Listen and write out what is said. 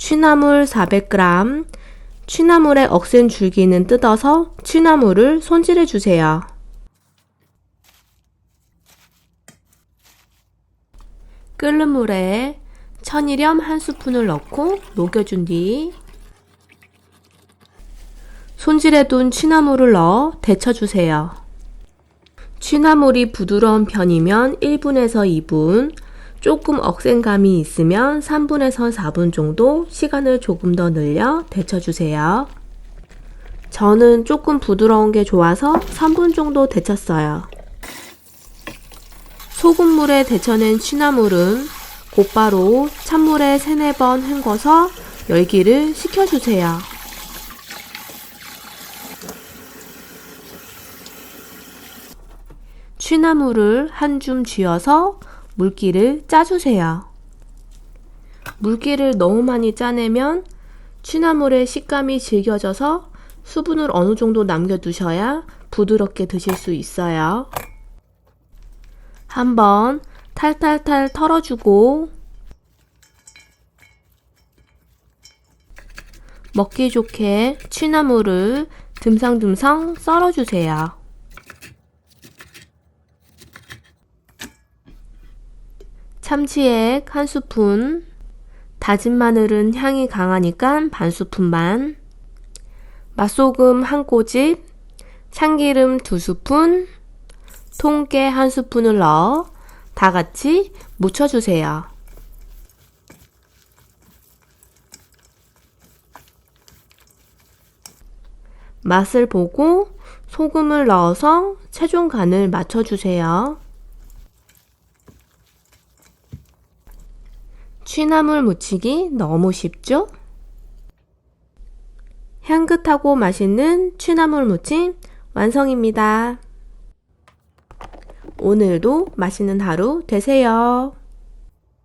취나물 400g, 취나물의 억센 줄기는 뜯어서 취나물을 손질해 주세요. 끓는 물에 천일염 한 스푼을 넣고 녹여준 뒤 손질해둔 취나물을 넣어 데쳐주세요. 취나물이 부드러운 편이면 1분에서 2분, 조금 억센감이 있으면 3분에서 4분 정도 시간을 조금 더 늘려 데쳐주세요. 저는 조금 부드러운 게 좋아서 3분 정도 데쳤어요. 소금물에 데쳐낸 취나물은 곧바로 찬물에 3, 4번 헹궈서 열기를 식혀주세요. 취나물을 한 줌 쥐어서 물기를 짜주세요. 물기를 너무 많이 짜내면 취나물의 식감이 질겨져서 수분을 어느 정도 남겨두셔야 부드럽게 드실 수 있어요. 한번 탈탈탈 털어주고 먹기 좋게 취나물을 듬성듬성 썰어주세요. 참치액 한 스푼, 다진 마늘은 향이 강하니까 반 스푼만, 맛소금 한 꼬집, 참기름 두 스푼, 통깨 한 스푼을 넣어 다 같이 묻혀주세요. 맛을 보고 소금을 넣어서 최종 간을 맞춰주세요. 취나물 무치기 너무 쉽죠? 향긋하고 맛있는 취나물 무침 완성입니다. 오늘도 맛있는 하루 되세요.